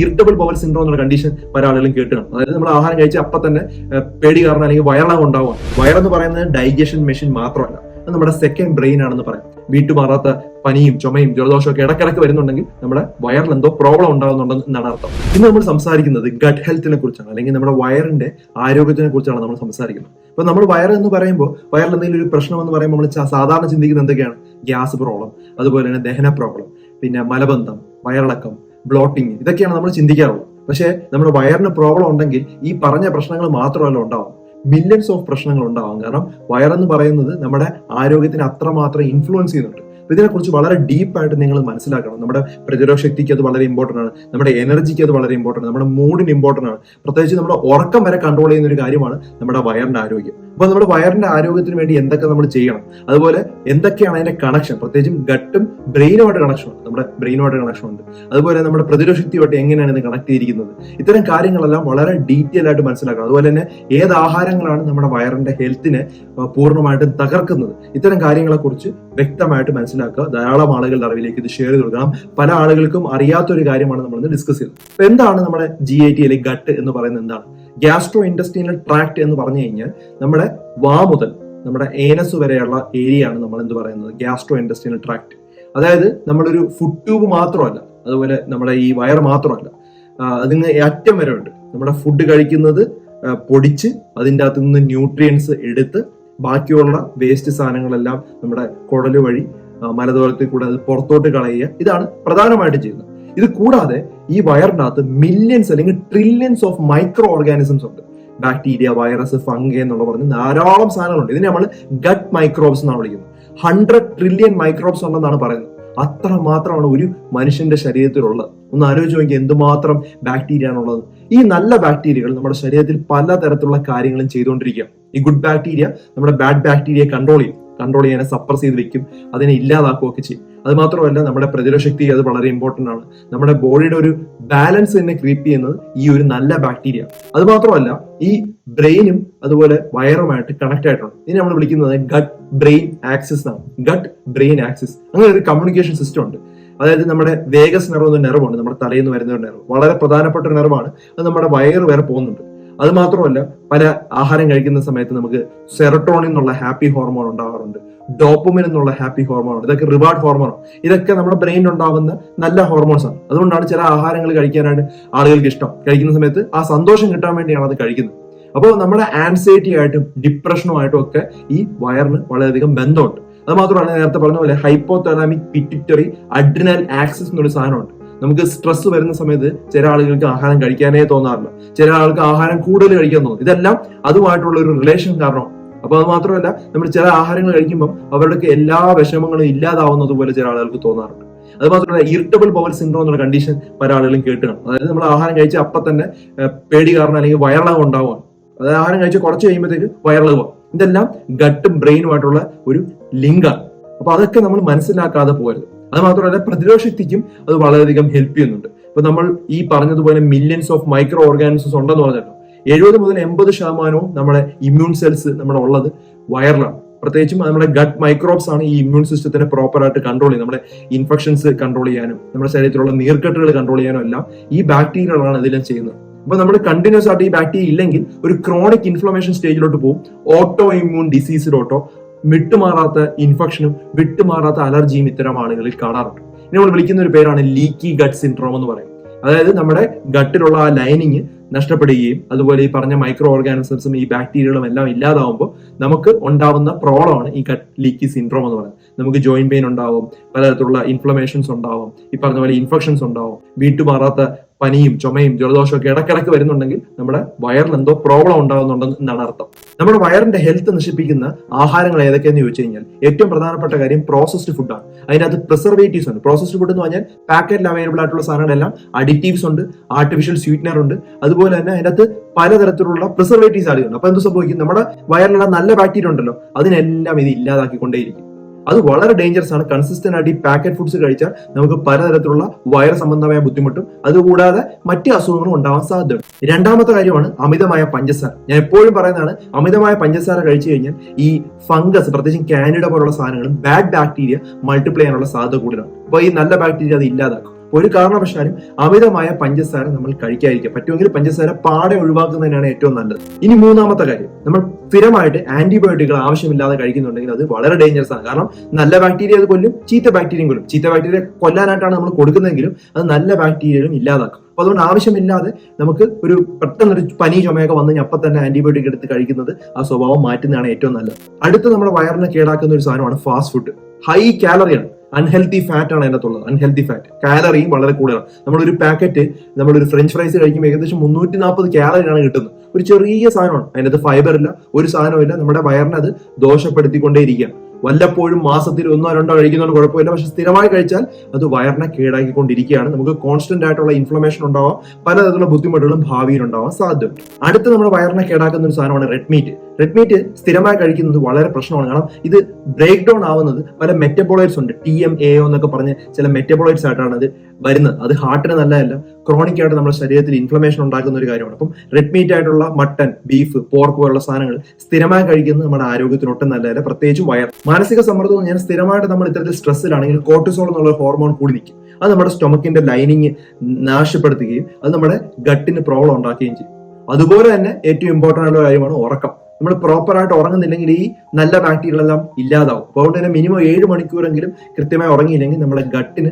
Irritable bowel syndrome എന്നുള്ള condition പല ആളുകളും കേട്ടണം അതായത് നമ്മൾ ആഹാരം കഴിച്ച അപ്പൊ തന്നെ പേടി കാരണം അല്ലെങ്കിൽ വയറിളകം ഉണ്ടാവുക. വയറെന്ന് പറയുന്നത് ഡൈജഷൻ മെഷീൻ മാത്രമല്ല. അത് നമ്മുടെ സെക്കൻഡ് ബ്രെയിൻ ആണെന്ന് പറയാം. വീട്ടുമാറാത്ത പനിയും ചുമയും ജലദോഷവും ഒക്കെ ഇടക്കിടക്ക് വരുന്നുണ്ടെങ്കിൽ നമ്മുടെ വയറിൽ എന്തോ പ്രോബ്ലം ഉണ്ടാകുന്നുണ്ടെന്ന് എന്നാണ് അർത്ഥം. ഇന്ന് നമ്മൾ സംസാരിക്കുന്നത് ഗട്ട് ഹെൽത്തിനെ കുറിച്ചാണ്. അല്ലെങ്കിൽ നമ്മുടെ വയറിന്റെ ആരോഗ്യത്തിനെ കുറിച്ചാണ് നമ്മൾ സംസാരിക്കുന്നത്. അപ്പൊ നമ്മൾ വയർ എന്ന് പറയുമ്പോൾ വയറിൽ എന്തെങ്കിലും ഒരു പ്രശ്നം എന്ന് പറയുമ്പോൾ നമ്മൾ സാധാരണ ചിന്തിക്കുന്നത് എന്തൊക്കെയാണ്? ഗ്യാസ് പ്രോബ്ലം അതുപോലെ തന്നെ ദഹന പ്രോബ്ലം പിന്നെ മലബന്ധം വയറിളക്കം ബ്ലോട്ടിങ് ഇതൊക്കെയാണ് നമ്മൾ ചിന്തിക്കാറുള്ളത് പക്ഷേ നമ്മുടെ വയറിന് പ്രോബ്ലം ഉണ്ടെങ്കിൽ ഈ പറഞ്ഞ പ്രശ്നങ്ങൾ മാത്രമല്ല ഉണ്ടാവും. മില്യൺസ് ഓഫ് പ്രശ്നങ്ങൾ ഉണ്ടാവും. കാരണം വയറെന്ന് പറയുന്നത് നമ്മുടെ ആരോഗ്യത്തിന് അത്രമാത്രം ഇൻഫ്ലുവൻസ് ചെയ്യുന്നുണ്ട്. അപ്പൊ ഇതിനെക്കുറിച്ച് വളരെ ഡീപ്പായിട്ട് നിങ്ങൾ മനസ്സിലാക്കണം. നമ്മുടെ പ്രതിരോധ ശക്തിക്ക് അത് വളരെ ഇമ്പോർട്ടന്റ് ആണ്. നമ്മുടെ എനർജിക്ക് അത് വളരെ ഇമ്പോർട്ടന്റ് നമ്മുടെ മൂഡിന് ഇമ്പോർട്ടന്റ് ആണ്. പ്രത്യേകിച്ച് നമ്മുടെ ഉറക്കം വരെ കൺട്രോൾ ചെയ്യുന്ന ഒരു കാര്യമാണ് നമ്മുടെ വയറിന്റെ ആരോഗ്യം. അപ്പൊ നമ്മുടെ വയറിന്റെ ആരോഗ്യത്തിന് വേണ്ടി എന്തൊക്കെ നമ്മൾ ചെയ്യണം? അതുപോലെ എന്തൊക്കെയാണ് അതിന്റെ കണക്ഷൻ പ്രത്യേകിച്ചും ഗട്ടും ബ്രെയിനുമായിട്ട് കണക്ഷൻ ഉണ്ട്. നമ്മുടെ ബ്രെയിനുമായിട്ട് കണക്ഷൻ ഉണ്ട്. അതുപോലെ നമ്മുടെ പ്രതിരോധ ശക്തിയുമായിട്ട് എങ്ങനെയാണ് ഇത് കണക്ട് ചെയ്തിരിക്കുന്നത്? ഇത്തരം കാര്യങ്ങളെല്ലാം വളരെ ഡീറ്റെയിൽ ആയിട്ട് മനസ്സിലാക്കണം. അതുപോലെ തന്നെ ഏത് ആഹാരങ്ങളാണ് നമ്മുടെ വയറിന്റെ ഹെൽത്തിനെ പൂർണമായിട്ടും തകർക്കുന്നത്? ഇത്തരം കാര്യങ്ങളെ കുറിച്ച് വ്യക്തമായിട്ട് മനസ്സിലാക്കുക. ധാരാളം ആളുകളുടെ അറിവിലേക്ക് ഇത് ഷെയർ കൊടുക്കണം. പല ആളുകൾക്കും അറിയാത്തൊരു കാര്യമാണ് നമ്മൾ ഡിസ്കസ് ചെയ്തത് എന്താണ് നമ്മുടെ ജി ഐ ടി അല്ലെങ്കിൽ ഗട്ട് എന്ന് പറയുന്നത് എന്താണ്? ഗ്യാസ്ട്രോ ഇൻഡസ്ട്രീനൽ ട്രാക്ട് എന്ന് പറഞ്ഞു കഴിഞ്ഞാൽ നമ്മുടെ വാ മുതൽ നമ്മുടെ ഏനസ് വരെയുള്ള ഏരിയ ആണ് നമ്മൾ എന്ത് പറയുന്നത്? Gastro intestinal tract. അതായത് നമ്മളൊരു ഫുഡ് ട്യൂബ് മാത്രമല്ല അതുപോലെ നമ്മുടെ ഈ വയർ മാത്രമല്ല അതിന് അറ്റം വരെ ഉണ്ട്. നമ്മുടെ ഫുഡ് കഴിക്കുന്നത് പൊടിച്ച് അതിന്റെ അകത്ത് നിന്ന് ന്യൂട്രിയൻസ് എടുത്ത് ബാക്കിയുള്ള വേസ്റ്റ് സാധനങ്ങളെല്ലാം നമ്മുടെ കുടൽ വഴി മലദ്വാരത്തിൽ കൂടെ അത് പുറത്തോട്ട് കളയുക. ഇതാണ് പ്രധാനമായിട്ട് ചെയ്യുന്നത്. ഇത് കൂടാതെ ഈ വയറിനകത്ത് മില്യൺസ് അല്ലെങ്കിൽ ട്രില്യൺസ് ഓഫ് മൈക്രോ ഓർഗാനിസംസ് ഉണ്ട്. ബാക്ടീരിയ വൈറസ് ഫംഗ എന്നുള്ള പറഞ്ഞ് ധാരാളം സാധനങ്ങളുണ്ട്. ഇതിനെ നമ്മൾ ഗട്ട് മൈക്രോബ്സ് എന്നാണ് വിളിക്കുന്നത്. ഹൺഡ്രഡ് ട്രില്യൺ മൈക്രോബ്സ് ഉണ്ടെന്നാണ് പറയുന്നത്. അത്ര മാത്രമാണ് ഒരു മനുഷ്യന്റെ ശരീരത്തിലുള്ളത്. ഒന്ന് ആലോചിച്ച് നോക്കി എന്തുമാത്രം ബാക്ടീരിയ ആണുള്ളത്. ഈ നല്ല ബാക്ടീരിയകൾ നമ്മുടെ ശരീരത്തിൽ പലതരത്തിലുള്ള കാര്യങ്ങളും ചെയ്തുകൊണ്ടിരിക്കുക ഈ ഗുഡ് ബാക്ടീരിയ നമ്മുടെ ബാഡ് ബാക്ടീരിയ കൺട്രോൾ ചെയ്യും കൺട്രോൾ ചെയ്യാനെ സപ്രസ് ചെയ്ത് വെക്കും അതിനെ ഇല്ലാതാക്കുകയൊക്കെ ചെയ്യും. അത് മാത്രമല്ല നമ്മുടെ പ്രതിരോധ ശക്തി അത് വളരെ ഇമ്പോർട്ടന്റ് ആണ്. നമ്മുടെ ബോഡിയുടെ ഒരു ബാലൻസ് തന്നെ ക്രീപ്പ് ചെയ്യുന്നത് ഈ ഒരു നല്ല ബാക്ടീരിയ അത് മാത്രമല്ല ഈ ബ്രെയിനും അതുപോലെ വയറുമായിട്ട് കണക്ട് ആയിട്ടുണ്ട്. ഇതിനെ നമ്മൾ വിളിക്കുന്നത് ഗട്ട് ബ്രെയിൻ ആക്സിസ് ആണ്. ഗട്ട് ബ്രെയിൻ ആക്സിസ് അങ്ങനെ ഒരു കമ്മ്യൂണിക്കേഷൻ സിസ്റ്റം ഉണ്ട്. അതായത് നമ്മുടെ വേഗസ് നെർവ് എന്ന നമ്മുടെ തലയിൽ നിന്ന് വരുന്ന ഒരു നെർവ് വളരെ പ്രധാനപ്പെട്ട ഒരു നെർവാണ് അത് നമ്മുടെ വയറ് വരെ പോകുന്നുണ്ട്. അത് മാത്രമല്ല പല ആഹാരം കഴിക്കുന്ന സമയത്ത് നമുക്ക് സെറട്ടോണിൻ എന്നുള്ള ഹാപ്പി ഹോർമോൺ ഉണ്ടാകാറുണ്ട് ഡോപ്പമിൻ എന്നുള്ള ഹാപ്പി ഹോർമോൺ ഉണ്ട് ഇതൊക്കെ റിവാർഡ് ഹോർമോൺ ഇതൊക്കെ നമ്മുടെ ബ്രെയിനിൽ ഉണ്ടാകുന്ന നല്ല ഹോർമോൺസ് ആണ്. അതുകൊണ്ടാണ് ചില ആഹാരങ്ങൾ കഴിക്കാനായിട്ട് ആളുകൾക്ക് ഇഷ്ടം. കഴിക്കുന്ന സമയത്ത് ആ സന്തോഷം കിട്ടാൻ വേണ്ടിയാണ് അത് കഴിക്കുന്നത്. അപ്പോൾ നമ്മുടെ ആൻസൈറ്റി ആയിട്ടും ഡിപ്രഷനുമായിട്ടും ഒക്കെ ഈ വയറിന് വളരെയധികം ബന്ധമുണ്ട്. അത് മാത്രമല്ല നേരത്തെ പറഞ്ഞ പോലെ ഹൈപ്പോതലാമിക് പിറ്റിറ്ററി അഡ്രിനൽ ആക്സസ് എന്നൊരു സാധനമുണ്ട്. നമുക്ക് സ്ട്രെസ് വരുന്ന സമയത്ത് ചില ആളുകൾക്ക് ആഹാരം കഴിക്കാനേ തോന്നാറില്ല. ചില ആൾക്ക് ആഹാരം കൂടുതൽ കഴിക്കാൻ തോന്നും. ഇതെല്ലാം അതുമായിട്ടുള്ള ഒരു റിലേഷൻ കാരണം. അപ്പൊ അത് മാത്രമല്ല നമ്മൾ ചില ആഹാരങ്ങൾ കഴിക്കുമ്പോൾ അവരുടെ എല്ലാ വിഷമങ്ങളും ഇല്ലാതാവുന്നത് പോലെ ചില ആളുകൾക്ക് തോന്നാറുണ്ട്. അത് മാത്രമല്ല ഇറിറ്റബിൾ പവൽ സിൻഡ്രോം എന്നുള്ള കണ്ടീഷൻ പല ആളുകളും കേട്ടുകയാണ് അതായത് നമ്മൾ ആഹാരം കഴിച്ച അപ്പൊ തന്നെ പേടി കാരണം അല്ലെങ്കിൽ വയറിളവ് ഉണ്ടാവുകയാണ്. അതായത് ആഹാരം കഴിച്ച് കുറച്ച് കഴിയുമ്പോഴത്തേക്ക് വയറിളവ് ഇതെല്ലാം ഗട്ടും ബ്രെയിനുമായിട്ടുള്ള ഒരു ലിങ്കാണ്. അപ്പൊ അതൊക്കെ നമ്മൾ മനസ്സിലാക്കാതെ പോകരുത്. അത് മാത്രമല്ല പ്രതിരോധ ശക്തിക്കും അത് വളരെയധികം ഹെൽപ്പ് ചെയ്യുന്നുണ്ട്. ഇപ്പൊ നമ്മൾ ഈ പറഞ്ഞതുപോലെ മില്യൺസ് ഓഫ് മൈക്രോ ഓർഗാനിസംസ് ഉണ്ടെന്ന് പറഞ്ഞല്ലോ. എഴുപത് മുതൽ എൺപത് ശതമാനവും നമ്മുടെ ഇമ്മ്യൂൺ സെൽസ് നമ്മുടെ ഉള്ളത് വയറിലാണ് പ്രത്യേകിച്ചും നമ്മുടെ ഗട്ട് മൈക്രോബ്സ് ആണ് ഈ ഇമ്മ്യൂൺ സിസ്റ്റത്തിനെ പ്രോപ്പർ ആയിട്ട് കൺട്രോൾ ചെയ്യുന്നത്. നമ്മുടെ ഇൻഫെക്ഷൻസ് കൺട്രോൾ ചെയ്യാനും നമ്മുടെ ശരീരത്തിലുള്ള നീർക്കെട്ടുകൾ കൺട്രോൾ ചെയ്യാനും എല്ലാം ഈ ബാക്ടീരിയകളാണ് ഇതിലും ചെയ്യുന്നത്. അപ്പൊ നമ്മൾ കണ്ടിന്യൂസ് ആയിട്ട് ഈ ബാക്ടീരിയ ഇല്ലെങ്കിൽ ഒരു ക്രോണിക് ഇൻഫ്ലമേഷൻ സ്റ്റേജിലോട്ട് പോകും. ഓട്ടോ ഇമ്മ്യൂൺ ഡിസീസിലോട്ടോ വിട്ടുമാറാത്ത ഇൻഫെക്ഷനും വിട്ടുമാറാത്ത അലർജിയും ഇത്തരം ആളുകളിൽ കാണാറുണ്ട്. ഇനി നമ്മൾ വിളിക്കുന്ന ഒരു പേരാണ് ലീക്കി ഗട്ട് സിൻഡ്രോം എന്ന് പറയും. അതായത് നമ്മുടെ ഗട്ടിലുള്ള ആ ലൈനിങ് നഷ്ടപ്പെടുകയും അതുപോലെ ഈ പറഞ്ഞ മൈക്രോ ഓർഗാനിസംസും ഈ ബാക്ടീരിയകളും എല്ലാം ഇല്ലാതാവുമ്പോൾ നമുക്ക് ഉണ്ടാവുന്ന പ്രോബ്ലമാണ് ഈ ഗട്ട് ലീക്കി സിൻഡ്രോം എന്ന് പറയുന്നത്. നമുക്ക് ജോയിന്റ് പെയിൻ ഉണ്ടാവും പലതരത്തിലുള്ള ഇൻഫ്ലമേഷൻസ് ഉണ്ടാവും ഈ പറഞ്ഞ പോലെ ഇൻഫെക്ഷൻസ് ഉണ്ടാവും വീട്ടുമാറാത്ത പനിയും ചുമയും ജലദോഷവും ഒക്കെ ഇടക്കിടക്ക് വരുന്നുണ്ടെങ്കിൽ നമ്മുടെ വയറിൽ എന്തോ പ്രോബ്ലം ഉണ്ടാകുന്നുണ്ടെന്ന് എന്നാണ് അർത്ഥം. നമ്മുടെ വയറിന്റെ ഹെൽത്ത് നശിപ്പിക്കുന്ന ആഹാരങ്ങൾ ഏതൊക്കെയെന്ന് ചോദിച്ചു കഴിഞ്ഞാൽ ഏറ്റവും പ്രധാനപ്പെട്ട കാര്യം പ്രോസസ്ഡ് ഫുഡാണ് അതിനകത്ത് പ്രിസർവേറ്റീവ്സ് ഉണ്ട്. പ്രോസസ്ഡ് ഫുഡ് എന്ന് പറഞ്ഞാൽ പാക്കറ്റിൽ അവൈലബിൾ ആയിട്ടുള്ള സാധനങ്ങളെല്ലാം അഡിറ്റീവ്സ് ഉണ്ട് ആർട്ടിഫിഷ്യൽ സ്വീറ്റ്നർ ഉണ്ട്. അതുപോലെ തന്നെ അതിനകത്ത് പലതരത്തിലുള്ള പ്രിസർവേറ്റീവ്സ് ആളുകളുണ്ട് അപ്പൊ എന്ത് സംഭവിക്കും? നമ്മുടെ വയറിലുള്ള നല്ല ബാക്ടീരിയ ഉണ്ടല്ലോ അതിനെല്ലാം ഇത് ഇല്ലാതാക്കിക്കൊണ്ടേയിരിക്കും. അത് വളരെ ഡേഞ്ചറസ് ആണ്. കൺസിസ്റ്റന്റ് ആയിട്ട് ഈ പാക്കറ്റ് ഫുഡ്സ് കഴിച്ചാൽ നമുക്ക് പലതരത്തിലുള്ള വയറ് സംബന്ധമായ ബുദ്ധിമുട്ടും അതുകൂടാതെ മറ്റ് അസുഖങ്ങളും ഉണ്ടാവാൻ സാധ്യതയുണ്ട്. രണ്ടാമത്തെ കാര്യമാണ് അമിതമായ പഞ്ചസാര. ഞാൻ എപ്പോഴും പറയുന്നതാണ് അമിതമായ പഞ്ചസാര കഴിച്ചു കഴിഞ്ഞാൽ ഈ ഫംഗസ് പ്രത്യേകിച്ചും കാനിഡ പോലുള്ള സാധനങ്ങളും ബാഡ് ബാക്ടീരിയ മൾട്ടിപ്ലൈ ചെയ്യാനുള്ള സാധ്യത കൂടുതലാണ്. അപ്പൊ ഈ നല്ല ബാക്ടീരിയ അത് ഇല്ലാതാക്കും. ഒരു കാരണവശാലും അമിതമായ പഞ്ചസാര നമ്മൾ കഴിക്കാതിരിക്കുക. പറ്റുമെങ്കിൽ പഞ്ചസാര പാടെ ഒഴിവാക്കുന്നതിനാണ് ഏറ്റവും നല്ലത്. ഇനി മൂന്നാമത്തെ കാര്യം. നമ്മൾ സ്ഥിരമായിട്ട് ആന്റിബയോട്ടിക്കുകൾ ആവശ്യമില്ലാതെ കഴിക്കുന്നുണ്ടെങ്കിൽ അത് വളരെ ഡേഞ്ചറസ് ആണ്. കാരണം നല്ല ബാക്ടീരിയ അത് കൊല്ലും ചീത്ത ബാക്ടീരിയയും കൊല്ലും. ചീത്ത ബാക്ടീരിയ കൊല്ലാനായിട്ടാണ് നമ്മൾ കൊടുക്കുന്നതെങ്കിലും അത് നല്ല ബാക്ടീരിയകളും ഇല്ലാതാക്കും. അപ്പൊ അതുകൊണ്ട് ആവശ്യമില്ലാതെ നമുക്ക് ഒരു പെട്ടെന്നൊരു പനി ചുമയൊക്കെ വന്നു അപ്പം തന്നെ ആന്റിബയോട്ടിക് എടുത്ത് കഴിക്കുന്നത് ആ സ്വഭാവം മാറ്റുന്നതാണ് ഏറ്റവും നല്ലത്. അടുത്ത നമ്മുടെ വയറിനെ കേടാക്കുന്ന ഒരു സാധനമാണ് ഫാസ്റ്റ് ഫുഡ് ഹൈ കാലറിയാണ് അൺഹെൽത്തി ഫാറ്റ് ആണ് അതിനകത്തുള്ളത് അൺഹെൽത്തി ഫാറ്റ് കാലറിയും വളരെ കൂടുതലാണ്. നമ്മളൊരു പാക്കറ്റ് നമ്മളൊരു ഫ്രഞ്ച് ഫ്രൈസ് കഴിക്കുമ്പോൾ ഏകദേശം മുന്നൂറ്റി നാൽപ്പത് കാലറിയാണ് കിട്ടുന്നത്. ഒരു ചെറിയ സാധനമാണ്. അതിനകത്ത് ഫൈബർ ഇല്ല ഒരു സാധനവും ഇല്ല. നമ്മുടെ വയറിനെ അത് ദോഷപ്പെടുത്തിക്കൊണ്ടേയിരിക്കുക വല്ലപ്പോഴും മാസത്തിൽ ഒന്നോ രണ്ടോ കഴിക്കുന്നതുകൊണ്ട് കുഴപ്പമില്ല. പക്ഷെ സ്ഥിരമായി കഴിച്ചാൽ അത് വയറിനെ കേടാക്കിക്കൊണ്ടിരിക്കുകയാണ്. നമുക്ക് കോൺസ്റ്റന്റ് ആയിട്ടുള്ള ഇൻഫ്ലമേഷൻ ഉണ്ടാവാം. പലതരത്തിലുള്ള ബുദ്ധിമുട്ടുകളും ഭാവിയിൽ ഉണ്ടാവാൻ സാധ്യത അടുത്ത് നമ്മുടെ വയറിനെ കേടാക്കുന്ന ഒരു സാധനമാണ് റെഡ് മീറ്റ് റെഡ് മീറ്റ് സ്ഥിരമായി കഴിക്കുന്നത് വളരെ പ്രശ്നമാണ്. കാരണം ഇത് ബ്രേക്ക് ഡൗൺ ആവുന്നത് പല മെറ്റബോളൈറ്റ്സ് ഉണ്ട്. ടി എം എ എന്നൊക്കെ പറഞ്ഞ് ചില മെറ്റബോളൈറ്റ്സ് ആയിട്ടാണ്. അത് വരുന്നത്. അത് ഹാർട്ടിന് നല്ലതല്ല. ക്രോണിക് ആയിട്ട് നമ്മുടെ ശരീരത്തിൽ ഇൻഫ്ലമേഷൻ ഉണ്ടാക്കുന്ന ഒരു കാര്യമാണ്. അപ്പം റെഡ് മീറ്റ് ആയിട്ടുള്ള മട്ടൺ ബീഫ് പോർക്ക് പോലുള്ള സാധനങ്ങൾ സ്ഥിരമായി കഴിക്കുന്നത് നമ്മുടെ ആരോഗ്യത്തിന് ഒട്ടും നല്ലതല്ല. പ്രത്യേകിച്ച് വയർ. മാനസിക സമ്മർദ്ദം ഞാൻ സ്ഥിരമായിട്ട് നമ്മൾ ഇത്തരത്തിൽ സ്ട്രെസ്സിലാണെങ്കിൽ കോർട്ടിസോൾ എന്നുള്ള ഹോർമോൺ കൂടി നിൽക്കും. അത് നമ്മുടെ സ്റ്റൊമക്കിന്റെ ലൈനിങ് നാശപ്പെടുത്തുകയും അത് നമ്മുടെ ഗട്ടിന് പ്രോബ്ലം ഉണ്ടാക്കുകയും ചെയ്യും. അതുപോലെ തന്നെ ഏറ്റവും ഇമ്പോർട്ടന്റ് ആയിട്ടുള്ള കാര്യമാണ് ഉറക്കം. നമ്മൾ പ്രോപ്പർ ആയിട്ട് ഉറങ്ങുന്നില്ലെങ്കിൽ ഈ നല്ല ബാക്ടീരിയകളെല്ലാം ഇല്ലാതാവും. അതുകൊണ്ട് തന്നെ മിനിമം ഏഴ് മണിക്കൂറെങ്കിലും കൃത്യമായി ഉറങ്ങിയില്ലെങ്കിൽ നമ്മുടെ ഗട്ടിന്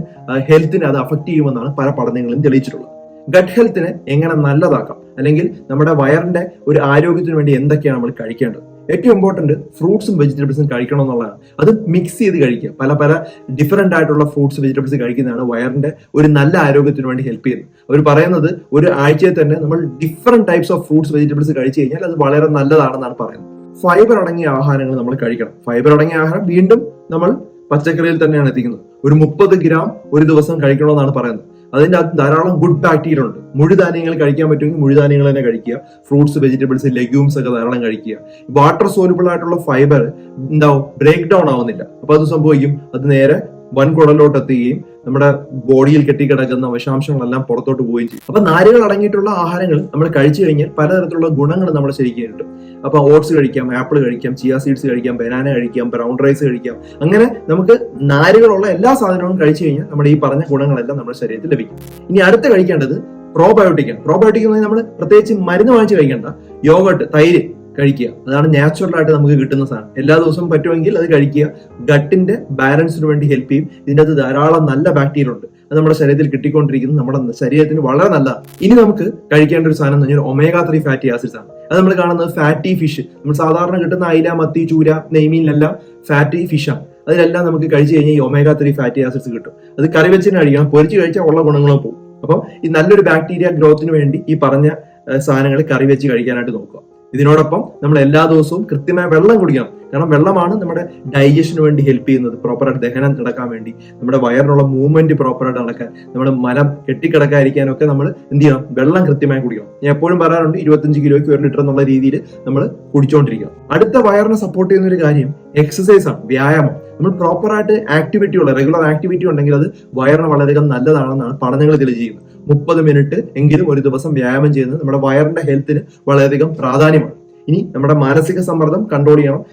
ഹെൽത്തിന് അത് അഫക്റ്റ് ചെയ്യുമെന്നാണ് പല പഠനങ്ങളും തെളിയിച്ചിട്ടുള്ളത്. ഗട്ട് ഹെൽത്തിന് എങ്ങനെ നല്ലതാക്കാം? അല്ലെങ്കിൽ നമ്മുടെ വയറിന്റെ ഒരു ആരോഗ്യത്തിന് വേണ്ടി എന്തൊക്കെയാണ് നമ്മൾ കഴിക്കേണ്ടത്? ഏറ്റവും ഇമ്പോർട്ടന്റ് ഫ്രൂട്ട്സും വെജിറ്റബിൾസും കഴിക്കണം എന്നുള്ളതാണ്. അത് മിക്സ് ചെയ്ത് കഴിക്കുക. പല പല ഡിഫറെന്റ് ആയിട്ടുള്ള ഫ്രൂട്ട്സ് വെജിറ്റബിൾസ് കഴിക്കുന്നതാണ് വയറിന്റെ ഒരു നല്ല ആരോഗ്യത്തിന് വേണ്ടി ഹെൽപ്പ് ചെയ്യുന്നത്. അവർ പറയുന്നത് ഒരു ആഴ്ചയിൽ തന്നെ നമ്മൾ different types of fruits vegetables കഴിച്ചു കഴിഞ്ഞാൽ അത് വളരെ നല്ലതാണെന്നാണ് പറയുന്നത്. ഫൈബർ അടങ്ങിയ ആഹാരങ്ങൾ നമ്മൾ കഴിക്കണം. ഫൈബർ അടങ്ങിയ ആഹാരം വീണ്ടും നമ്മൾ പച്ചക്കറിയിൽ തന്നെയാണ് എത്തിക്കുന്നത്. ഒരു മുപ്പത് ഗ്രാം ഒരു ദിവസം കഴിക്കണമെന്നാണ് പറയുന്നത്. അതിന്റെ അകത്ത് ധാരാളം ഗുഡ് ബാക്ടീരിയ ഉണ്ട്. മുഴുധാന്യങ്ങൾ കഴിക്കാൻ പറ്റുമെങ്കിൽ മുഴുധാന്യങ്ങൾ തന്നെ കഴിക്കുക. ഫ്രൂട്ട്സ് വെജിറ്റബിൾസ് ലെഗ്യൂംസ് ഒക്കെ ധാരാളം കഴിക്കുക. വാട്ടർ സോലുബിൾ ആയിട്ടുള്ള ഫൈബർ എന്താവും? ബ്രേക്ക് ഡൗൺ ആവുന്നില്ല. അപ്പൊ അത് സംഭവിക്കും. അത് നേരെ വൻകുടലോട്ട് എത്തുകയും നമ്മുടെ ബോഡിയിൽ കെട്ടിക്കിടക്കുന്ന വിഷാംശങ്ങളെല്ലാം പുറത്തോട്ട് പോവുകയും ചെയ്യും. അപ്പൊ നാരുകൾ അടങ്ങിയിട്ടുള്ള ആഹാരങ്ങൾ നമ്മൾ കഴിച്ചു കഴിഞ്ഞാൽ പലതരത്തിലുള്ള ഗുണങ്ങൾ നമ്മൾ ശരിക്കും കിട്ടും. അപ്പൊ ഓട്സ് കഴിക്കാം ആപ്പിൾ കഴിക്കാം ചിയ സീഡ്സ് കഴിക്കാം ബനാന കഴിക്കാം ബ്രൗൺ റൈസ് കഴിക്കാം. അങ്ങനെ നമുക്ക് നാരുകളുള്ള എല്ലാ സാധനങ്ങളും കഴിച്ചു കഴിഞ്ഞാൽ നമ്മുടെ ഈ പറഞ്ഞ ഗുണങ്ങളെല്ലാം നമ്മുടെ ശരീരത്തിൽ ലഭിക്കും. ഇനി അടുത്ത കഴിക്കേണ്ടത് പ്രോബയോട്ടിക് ആണ്. പ്രോബയോട്ടിക് എന്ന് നമ്മൾ പ്രത്യേകിച്ച് മരുന്ന് വാങ്ങിച്ച് കഴിക്കേണ്ട. യോഗട്ട് തൈര് കഴിക്കുക. അതാണ് നാച്ചുറൽ ആയിട്ട് നമുക്ക് കിട്ടുന്ന സാധനം. എല്ലാ ദിവസവും പറ്റുമെങ്കിൽ അത് കഴിക്കുക. ഗട്ടിന്റെ ബാലൻസിന് വേണ്ടി ഹെൽപ്പ് ചെയ്യും. ഇതിനകത്ത് ധാരാളം നല്ല ബാക്ടീരിയ ഉണ്ട് അത് നമ്മുടെ ശരീരത്തിൽ കിട്ടിക്കൊണ്ടിരിക്കുന്നത് നമ്മുടെ ശരീരത്തിന് വളരെ നല്ല ഇനി നമുക്ക് കഴിക്കേണ്ട ഒരു സാധനം എന്ന് പറഞ്ഞാൽ ഒമേഗ ത്രീ ഫാറ്റി ആസിഡ്സ് ആണ്. അത് നമ്മൾ കാണുന്നത് ഫാറ്റി ഫിഷ് നമ്മൾ സാധാരണ കിട്ടുന്ന അയില മത്തി ചൂര നെയ്മീനിലെല്ലാം ഫാറ്റി ഫിഷാണ് അതിലെല്ലാം നമുക്ക് കഴിച്ചു കഴിഞ്ഞാൽ ഈ ഒമേഗ ത്രീ ഫാറ്റി ആസിഡ്സ് കിട്ടും. അത് കറി വെച്ചിന് കഴിക്കണം. പൊരിച്ച് കഴിച്ചാൽ ഉള്ള ഗുണങ്ങളും പോകും. അപ്പം ഈ നല്ലൊരു ബാക്ടീരിയ ഗ്രോത്തിന് വേണ്ടി ഈ പറഞ്ഞ സാധനങ്ങൾ കറി വെച്ച് കഴിക്കാനായിട്ട് നോക്കുക. ഇതിനോടൊപ്പം നമ്മൾ എല്ലാ ദിവസവും കൃത്യമായ വെള്ളം കുടിക്കണം. കാരണം വെള്ളമാണ് നമ്മുടെ ഡൈജഷന് വേണ്ടി ഹെൽപ്പ് ചെയ്യുന്നത്. പ്രോപ്പറായിട്ട് ദഹനം നടക്കാൻ വേണ്ടി. നമ്മുടെ വയറിനുള്ള മൂവ്മെന്റ് പ്രോപ്പറായിട്ട് നടക്കാൻ. നമ്മുടെ മലം കെട്ടിക്കിടക്കാതിരിക്കാനൊക്കെ നമ്മൾ എന്ത് ചെയ്യണം? വെള്ളം കൃത്യമായി കുടിക്കണം. ഞാൻ എപ്പോഴും പറയാറുണ്ട് ഇരുപത്തഞ്ച് കിലോയ്ക്ക് ഒരു ലിറ്റർ എന്നുള്ള രീതിയിൽ നമ്മൾ കുടിച്ചുകൊണ്ടിരിക്കണം അടുത്ത വയറിനെ സപ്പോർട്ട് ചെയ്യുന്ന ഒരു കാര്യം എക്സസൈസ് ആണ് വ്യായാമം. നമ്മൾ പ്രോപ്പറായിട്ട് ആക്ടിവിറ്റി ഉള്ള റെഗുലർ ആക്ടിവിറ്റി ഉണ്ടെങ്കിൽ അത് വയറിന് വളരെയധികം നല്ലതാണെന്നാണ് പഠനങ്ങൾ തെളിയിക്കുന്നത് മുപ്പത് മിനിറ്റ് എങ്കിലും ഒരു ദിവസം വ്യായാമം ചെയ്യുന്നത് നമ്മുടെ വയറിന്റെ ഹെൽത്തിന് വളരെയധികം പ്രാധാന്യമാണ്. ഇനി നമ്മുടെ മാനസിക സമ്മർദ്ദം കൺട്രോൾ ചെയ്യണം.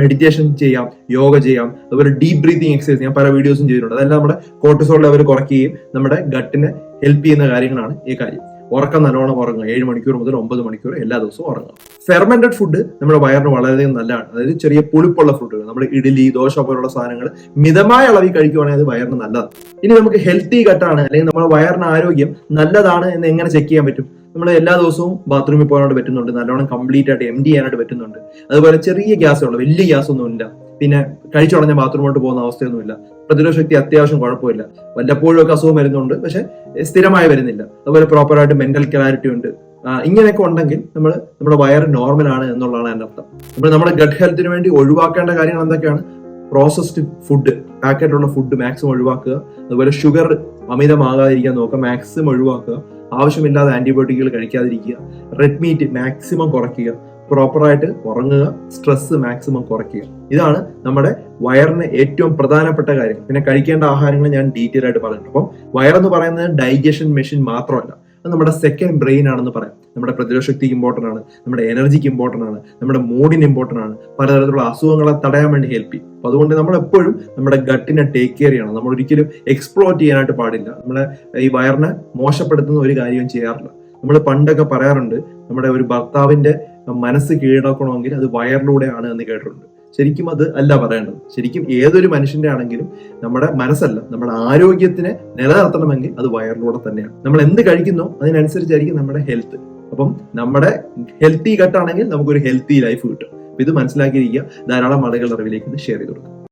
മെഡിറ്റേഷൻ ചെയ്യാം യോഗ ചെയ്യാം അതുപോലെ ഡീപ് ബ്രീതിങ് എക്സസൈസ് ഞാൻ പല വീഡിയോസും ചെയ്തിട്ടുണ്ട്. അതെല്ലാം നമ്മുടെ കോർട്ടിസോൾ ലെവൽ കുറയ്ക്കുകയും നമ്മുടെ ഗട്ടിനെ ഹെൽപ്പ് ചെയ്യുന്ന കാര്യങ്ങളാണ് ഈ കാര്യം. ഉറക്കം നല്ലോണം ഉറങ്ങുക. ഏഴ് മണിക്കൂർ മുതൽ ഒമ്പത് മണിക്കൂർ എല്ലാ ദിവസവും ഉറങ്ങുക. ഫെർമെന്റഡ് ഫുഡ് നമ്മുടെ വയറിന് വളരെയധികം നല്ലതാണ്. അതായത് ചെറിയ പുളിപ്പുള്ള ഫുഡുകൾ നമ്മുടെ ഇഡ്ഡലി ദോശ പോലുള്ള സാധനങ്ങൾ മിതമായ അളവിൽ കഴിക്കുവാണെങ്കിൽ അത് വയറിന് നല്ലതാണ്. ഇനി നമുക്ക് ഹെൽത്തി കട്ടാണ് അല്ലെങ്കിൽ നമ്മുടെ വയറിന് ആരോഗ്യം നല്ലതാണ് എന്ന് എങ്ങനെ ചെക്ക് ചെയ്യാൻ പറ്റും? നമ്മൾ എല്ലാ ദിവസവും ബാത്റൂമിൽ പോകാനായിട്ട് പറ്റുന്നുണ്ട്. നല്ലോണം കംപ്ലീറ്റ് ആയിട്ട് എം ഡി ചെയ്യാനായിട്ട് പറ്റുന്നുണ്ട്. അതുപോലെ ചെറിയ ഗ്യാസ് ഉള്ളൂ വലിയ ഗ്യാസ് ഒന്നും ഇല്ല പിന്നെ കഴിച്ചുടഞ്ഞ ബാത്റൂമിലോട്ട് പോകുന്ന അവസ്ഥയൊന്നുമില്ല. പ്രതിരോധ ശക്തി അത്യാവശ്യം കുഴപ്പമില്ല. വല്ലപ്പോഴും ഒക്കെ അസുഖം വരുന്നുണ്ട്. പക്ഷെ സ്ഥിരമായി വരുന്നില്ല. അതുപോലെ പ്രോപ്പറായിട്ട് മെന്റൽ ക്ലാരിറ്റി ഉണ്ട്. ഇങ്ങനെയൊക്കെ ഉണ്ടെങ്കിൽ നമ്മൾ നമ്മുടെ വയർ നോർമൽ ആണ് എന്നുള്ളതാണ് എന്റെ അർത്ഥം. നമ്മൾ നമ്മുടെ ഗട്ട് ഹെൽത്തിന് വേണ്ടി ഒഴിവാക്കേണ്ട കാര്യങ്ങൾ എന്തൊക്കെയാണ്? പ്രോസസ്ഡ് ഫുഡ് പാക്കറ്റുള്ള ഫുഡ് മാക്സിമം ഒഴിവാക്കുക. അതുപോലെ ഷുഗർ അമിതമാകാതിരിക്കാൻ നോക്കുക. മാക്സിമം ഒഴിവാക്കുക. ആവശ്യമില്ലാതെ ആന്റിബയോട്ടിക്കുകൾ കഴിക്കാതിരിക്കുക. റെഡ് മീറ്റ് മാക്സിമം കുറയ്ക്കുക. പ്രോപ്പറായിട്ട് ഉറങ്ങുക സ്ട്രെസ് മാക്സിമം കുറയ്ക്കുക. ഇതാണ് നമ്മുടെ വയറിന് ഏറ്റവും പ്രധാനപ്പെട്ട കാര്യം. പിന്നെ കഴിക്കേണ്ട ആഹാരങ്ങൾ ഞാൻ ഡീറ്റെയിൽ ആയിട്ട് പറഞ്ഞിട്ടുണ്ട് അപ്പം വയറെന്ന് പറയുന്നത് ഡൈജഷൻ മെഷീൻ മാത്രമല്ല. അത് നമ്മുടെ സെക്കൻഡ് ബ്രെയിൻ ആണെന്ന് പറയാം. നമ്മുടെ പ്രതിരോധ ശക്തിക്ക് ഇമ്പോർട്ടന്റ് ആണ്. നമ്മുടെ എനർജിക്ക് ഇമ്പോർട്ടന്റ് ആണ്. നമ്മുടെ മൂഡിന് ഇമ്പോർട്ടന്റ് ആണ്. പലതരത്തിലുള്ള അസുഖങ്ങളെ തടയാൻ വേണ്ടി ഹെൽപ്പ് ചെയ്യും. അപ്പൊ അതുകൊണ്ട് നമ്മൾ എപ്പോഴും നമ്മുടെ ഗട്ടിനെ ടേക്ക് കെയർ ചെയ്യണം. നമ്മൾ ഒരിക്കലും എക്സ്പ്ലോർ ചെയ്യാനായിട്ട് പാടില്ല. നമ്മളെ ഈ വയറിനെ മോശപ്പെടുത്തുന്ന ഒരു കാര്യവും ചെയ്യാറില്ല. നമ്മൾ പണ്ടൊക്കെ പറയാറുണ്ട് നമ്മുടെ ഒരു ഭർത്താവിന്റെ മനസ്സ് കീഴടക്കണമെങ്കിൽ അത് വയറിലൂടെയാണ് എന്ന് കേട്ടിട്ടുണ്ട്. ശരിക്കും അത് അല്ല പറയേണ്ടത്. ശരിക്കും ഏതൊരു മനുഷ്യന്റെ ആണെങ്കിലും നമ്മുടെ മനസ്സല്ല നമ്മുടെ ആരോഗ്യത്തിനെ നിലനിർത്തണമെങ്കിൽ അത് വയറിലൂടെ തന്നെയാണ്. നമ്മൾ എന്ത് കഴിക്കുന്നോ അതിനനുസരിച്ചായിരിക്കും നമ്മുടെ ഹെൽത്ത്. അപ്പം നമ്മുടെ ഹെൽത്തി കട്ടാണെങ്കിൽ നമുക്കൊരു ഹെൽത്തി ലൈഫ് കിട്ടും. ഇത് മനസ്സിലാക്കിയിരിക്കുക. ധാരാളം ആളുകളുടെ അറിവിലേക്ക് ഇത് ഷെയർ ചെയ്ത് കൊടുക്കുക